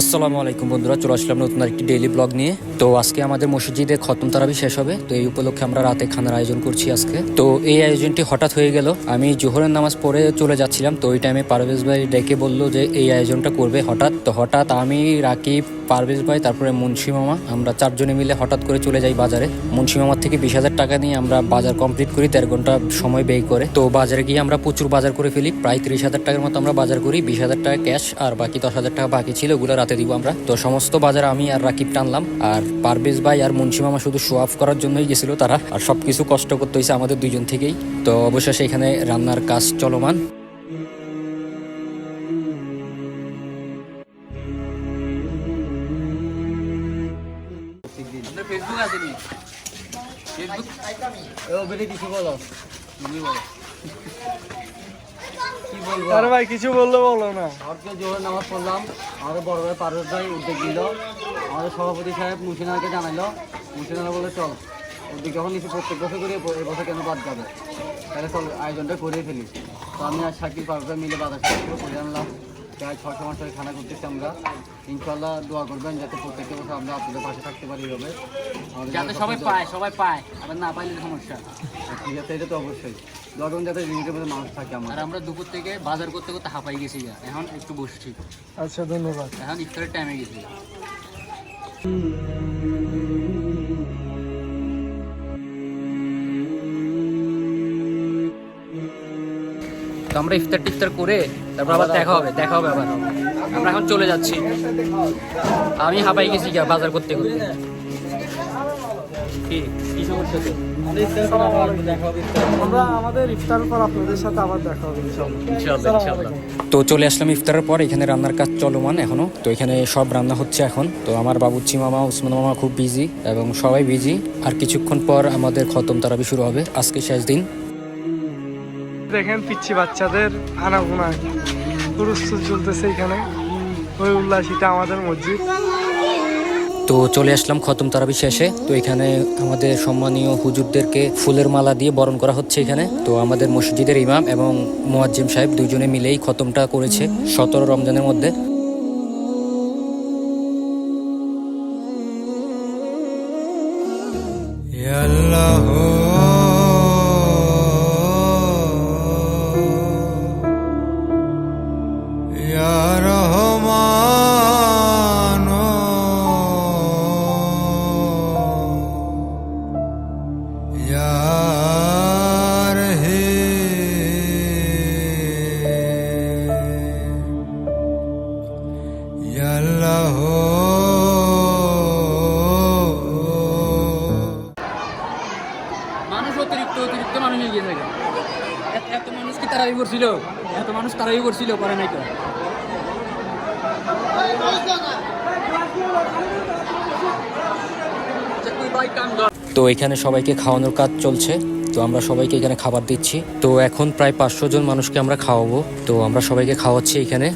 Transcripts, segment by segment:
আসসালামু আলাইকুম বন্ধুরা, চলে আসলাম নতুন একটি ডেইলি ব্লগ নিয়ে। তো আজকে আমাদের মসজিদে খতম তারাবি শেষ হবে, তো এই উপলক্ষে আমরা রাতে খানার আয়োজন করছি আজকে। তো এই আয়োজনটি হঠাৎ হয়ে গেল, আমি জোহরের নামাজ পড়ে চলে যাচ্ছিলাম, তো ওই টাইমে পারভেজ ভাই ডেকে বলল যে এই আয়োজনটা করবে হঠাৎ। তো হঠাৎ আমি রাকিব পারভেজ ভাই, তারপরে মুন্সি মামা। আমরা চারজনে মিলে হঠাৎ করে চলে যাই বাজারে। মুন্সি মামার থেকে বিশ হাজার টাকা নিয়ে আমরা বাজার কমপ্লিট করি, দেড় ঘণ্টা সময় ব্যয় করে। তো বাজারে গিয়ে আমরা প্রচুর বাজার করে ফেলি। প্রায় তিরিশ হাজার টাকার মতো আমরা বাজার করি, বিশ হাজার টাকা ক্যাশ আর বাকি দশ হাজার টাকা বাকি ছিল, ওগুলো রাতে দিব আমরা। তো সমস্ত বাজার আমি আর রাকিব টানলাম। আর পারভেজ ভাই আর মুন্সি মামা শুধু শো অফ করার জন্যই গেছিল তারা। আর সবকিছু কষ্ট করতে হয়েছে আমাদের দুইজন থেকেই। তো অবশেষে এখানে রান্নার কাজ চলমান। ফেসবুক আছে নি ফেসবুক ওবেলি কিছু বলো। তুমি বলো। কি বলব? আরে ভাই কিছু বললে বলো না। আজকে জোহর নামাজ পড়লাম। আমাদের বড় ভাই পারভেজ ভাই উদ্যোগ দিল আমাদের সভাপতি সাহেব মুর্শিনাকে জানাইলো। মুর্শিনারা বলে চল উদ্যোগ যখন নিচ্ছি প্রত্যেক বছর করে এবছর কেন বাদ যাবে? তাহলে চল আয়োজনটা করে ফেলি। তো আমি আর শাকির পারভেজ ভাই মিলে বাজার সাথে করে আনলাম। প্রায় ছয় মাস ধরে খানা করতেছি আমরা ইনশাল্লাহ দোয়া করবেন যাতে প্রত্যেকটা বছর আমরা আপনাদের পাশে থাকতে পারি হবে যাতে সবাই পায় সবাই পায় আবার না পাইলে সমস্যা। ঠিক আছে এটা তো অবশ্যই। লকডাউন যাতে লিমিটের মধ্যে মানুষ থাকে আর আমরা আমরা দুপুর থেকে বাজার করতে করতে হাঁপাই গেছি গা। এখন একটু বসছি। আচ্ছা ধন্যবাদ। এখন ইফতারের টাইমে গেছি। তো আমরা ইফতার টিফতার করে তারপর আবার দেখা হবে দেখা হবে আবার। আমরা এখন চলে যাচ্ছি। আমি হাঁপাই গেছি গা বাজার করতে করতে। তো? আমরা আমাদের ইফতার পর আপনাদের সাথে আবার দেখা হবে ইনশাআল্লাহ। ইনশাআল্লাহ ইনশাআল্লাহ। তো চলে আসলাম ইফতারের পর এখানে রান্নার কাজ চলমান এখনও। তো এখানে সব রান্না হচ্ছে এখন। তো আমার বাবুচ্চি মামা উসমান মামা খুব বিজি এবং সবাই বিজি আর কিছুক্ষণ পর আমাদের খতম তারাবি শুরু হবে। আজকে শেষ দিন। দেখেন পিচ্ছি বাচ্চাদের আনাগোনা পুরস্তুত চলতেছে এখানে। ওই উল্লাসিতা আমাদের মসজিদ। তো চলে আসলাম খতম তারাবি শেষে। তো এখানে আমাদের সম্মানীয় হুজুরদেরকে ফুলের মালা দিয়ে বরণ করা হচ্ছে এখানে। তো আমাদের মসজিদের ইমাম এবং মোয়াজ্জিম সাহেব দুজনে মিলেই খতমটা করেছে সতেরো রমজানের মধ্যে। তারাই করছিল করে নাই তো। তো এখানে সবাইকে খাওয়ানোর কাজ চলছে তো আমরা সবাইকে এখানে খাবার দিচ্ছি। তো এখন প্রায় পাঁচশো জন মানুষকে আমরা খাওয়াবো তো আমরা সবাইকে খাওয়াচ্ছি এখানে।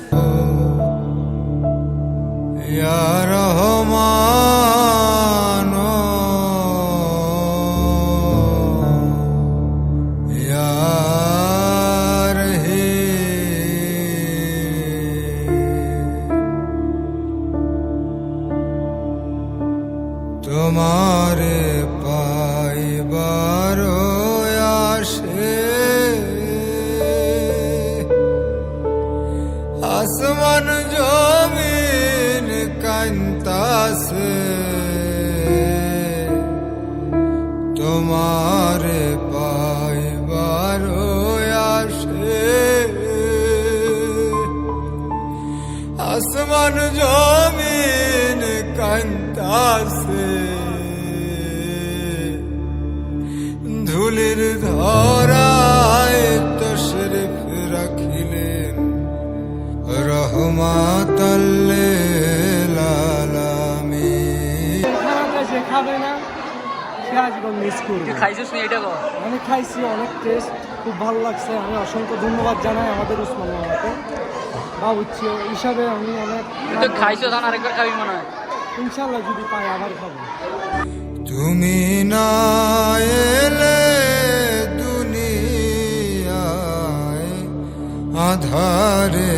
তোমারে পাইবার আসে। আসমান জমিন কান্তাসে তোমারে পাইবার আসে। আসমান জমিন কান্তাসে যে খাবে না সে আজীবন মিস করবে। তুই খাইছিস নি এটা কর আমি খাইছি অনেক টেস্ট খুব ভালো লাগছে। আমি অসংখ্য ধন্যবাদ জানাই আমাদের উসমান মামাকে। বাবুচ্ছি হিসাবে আমি অনেক আরেকবার খাবি মনে হয়। ইনশাল্লাহ যদি পাই আবার খাব। তুমি না এলে দুনিয়ায় আধারে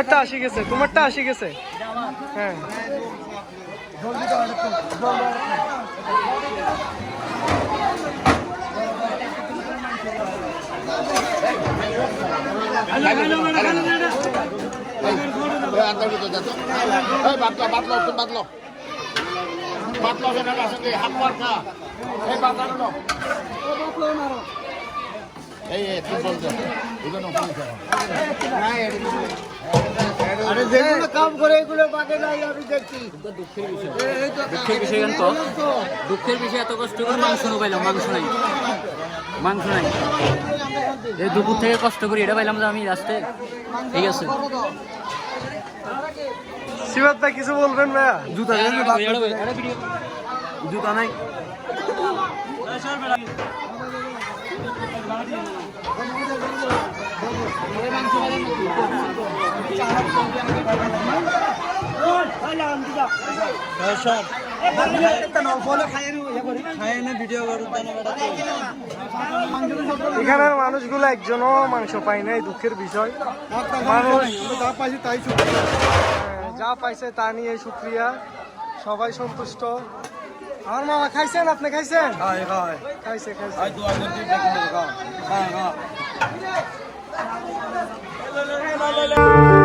তোমারটা আসি গেছে তোমারটা আসি গেছে। হ্যাঁ। বাতলো বাতলো হাত মার্কা এই বাতলো এই তুই বলতে এগুলো আরে যেগুলো কাম করে এগুলো বাদে নাই আমি দেখছি। দুঃখের বিষয়। দুঃখের বিষয় এত কষ্ট করে মাংস পাইলাম মাংস নাই। মাংস নাই। এই দুপুর থেকে কষ্ট করি এটা পাইলাম যে আমি রাস্তায় ঠিক আছে। শিবাদ ভাই কিছু বলবেন ভাইয়া? জুতা জুতা নাই। এখানের মানুষগুলো একজনও মাংস পায় নাই দুঃখের বিষয়। মানুষ হ্যাঁ, যা পাইছে তা নিয়ে শুক্রিয়া সবাই সন্তুষ্ট। আমার মামা খাইছেন? আপনি খাইছেন? খাইছে খাইছে। তুমি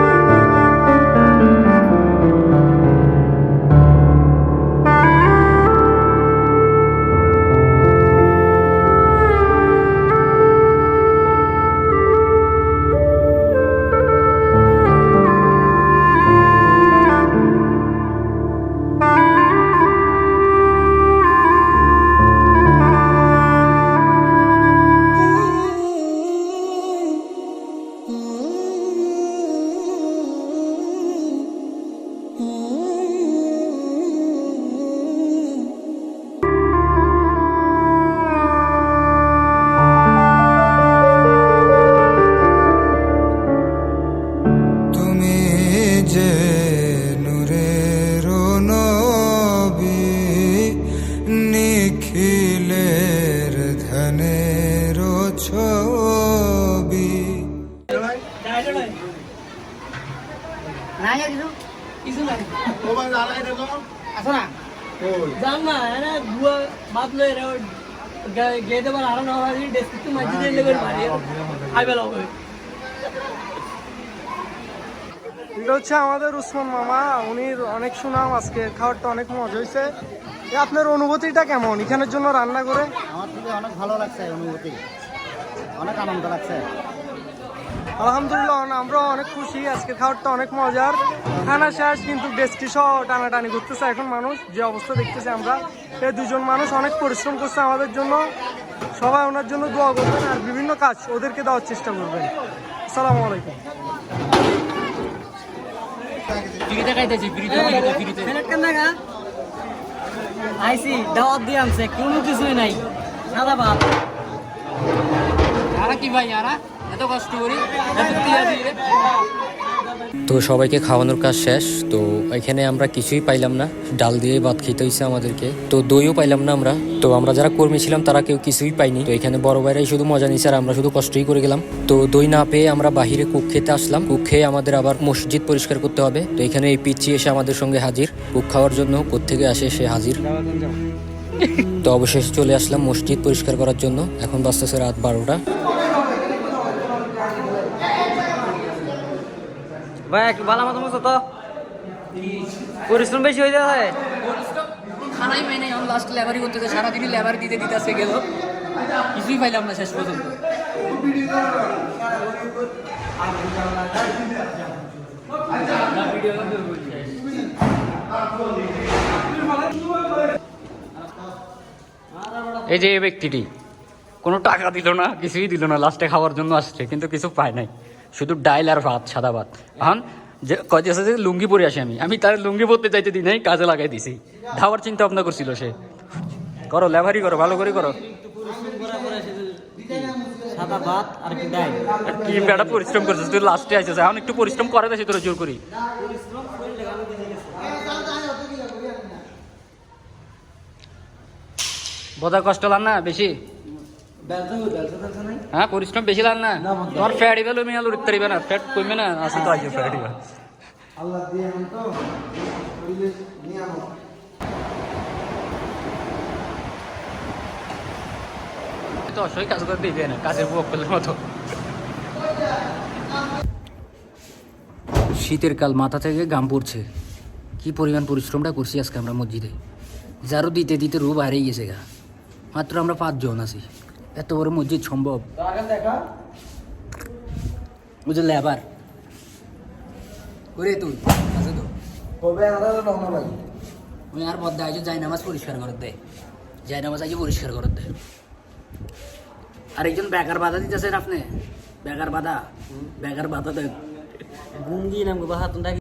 জান না। এরা বুয়া বাদলো এরা গে দেবার আরও না ডেসক্রিপশন মাঝে দিয়ে লেগে মারি আই বেলা হবে এটা হচ্ছে আমাদের উসমান মামা উনি অনেক সুনাম আজকে খাবারটা অনেক মজা হয়েছে। আপনার অনুভূতিটা কেমন? এখানের জন্য রান্না করে? আমার থেকে অনেক ভালো লাগছে অনুভূতি। অনেক আনন্দ লাগছে। আলহামদুলিল্লাহ আমরা অনেক খুশি। আজকে খাবারটা অনেক মজার। খানা শেষ কিন্তু ডেস্কি সহ টানাটানি করতেছে এখন মানুষ। যে অবস্থা দেখতেছে আমরা এই দুজন মানুষ অনেক পরিশ্রম করছে আমাদের জন্য। সবাই ওনার জন্য দোয়া করবেন আর বিভিন্ন কাজ ওদেরকে দেওয়ার চেষ্টা করবেন। আসসালামু আলাইকুম। আইসি দাওয়াত দিয়ে আনছে কোনো কিছুই নাই। সাদা ভাত। আরা কি ভাই আরা? তো সবাইকে খাওয়ানোর কাজ শেষ। তো এখানে আমরা কিছুই পাইলাম না। ডাল দিয়ে ভাত খেতে হয়েছে আমাদেরকে। তো দইও পাইলাম না আমরা। তো আমরা যারা কর্মী ছিলাম, তারা কেউ কিছুই পাইনি। তো এখানে বড় ভাইরাই শুধু মজা নিছে আর আমরা শুধু কষ্টই করে গেলাম। তো দই না পেয়ে আমরা বাহিরে কুক খেতে আসলাম। কুক খেয়ে আমাদের আবার মসজিদ পরিষ্কার করতে হবে। তো এখানে এই পিচ্ছি এসে আমাদের সঙ্গে হাজির। কুক খাওয়ার জন্য কোত্থেকে আসে সে হাজির। তো অবশেষে চলে আসলাম মসজিদ পরিষ্কার করার জন্য। এখন বাজতেছে রাত বারোটা। ভাই একটু ভালো মতো মতো তো। পরিশ্রম বেশি হয়ে যায় খানাই পাই নাই আমি লাস্ট লেবারি করতেছে সারাদিনই লেবার দিতে দিতে আসে গেল। কিছুই পাইলাম না শেষ পর্যন্ত। এই যে এই ব্যক্তিটি কোনো টাকা দিল না কিছুই দিল না লাস্টে খাওয়ার জন্য আসছে কিন্তু কিছু পায় নাই। শুধু ডাইল আর ভাত সাদা ভাত। এখন যে কয়েছে যে লুঙ্গি পরে আসি আমি। আমি তার লুঙ্গি পরতে চাইতে দিই নাই কাজে লাগাই দিছি। ধাওয়ার চিন্তা ভাবনা করছিল সে। করো লেভারি করো ভালো করে করো। সাদা ভাত আর কি ডাইল। কি বেটা পরিশ্রম করছিস? তুই লাস্টে আসছিস এখন একটু পরিশ্রম করে দেছি তোর জোর করি। বোধা কষ্ট লান না বেশি। হ্যাঁ পরিশ্রম বেশি লান না। তোমার ফ্যাট ইবেল আমি আলু উঠতে পারিবে না ফ্যাট কমবে না আছে তো আজকে ফ্যাট ইবেল তো অসহায় কাজ করতে দিবে না কাজের বুক করলে মতো শীতের কাল মাথা থেকে গাম পড়ছে। কি পরিমাণ পরিশ্রমটা করছি আজকে আমরা মসজিদে? যারও দিতে দিতে রূপ হারিয়ে গেছে গা। মাত্র আমরা পাঁচজন আছি। এত বড় মসজিদ সম্ভব? বুঝলে লেবার করে তুই? আছে তো। ওই আর বদ্দা যাই নামাজ পরিষ্কার করে দেয় যাই নামাজ আইজ পরিষ্কার করে দেয় আর একজন বেকার বাধা দিতেছেন আপনি? বেকার বাধা? বেকার বাধা দেন। গুঙ্গি নাম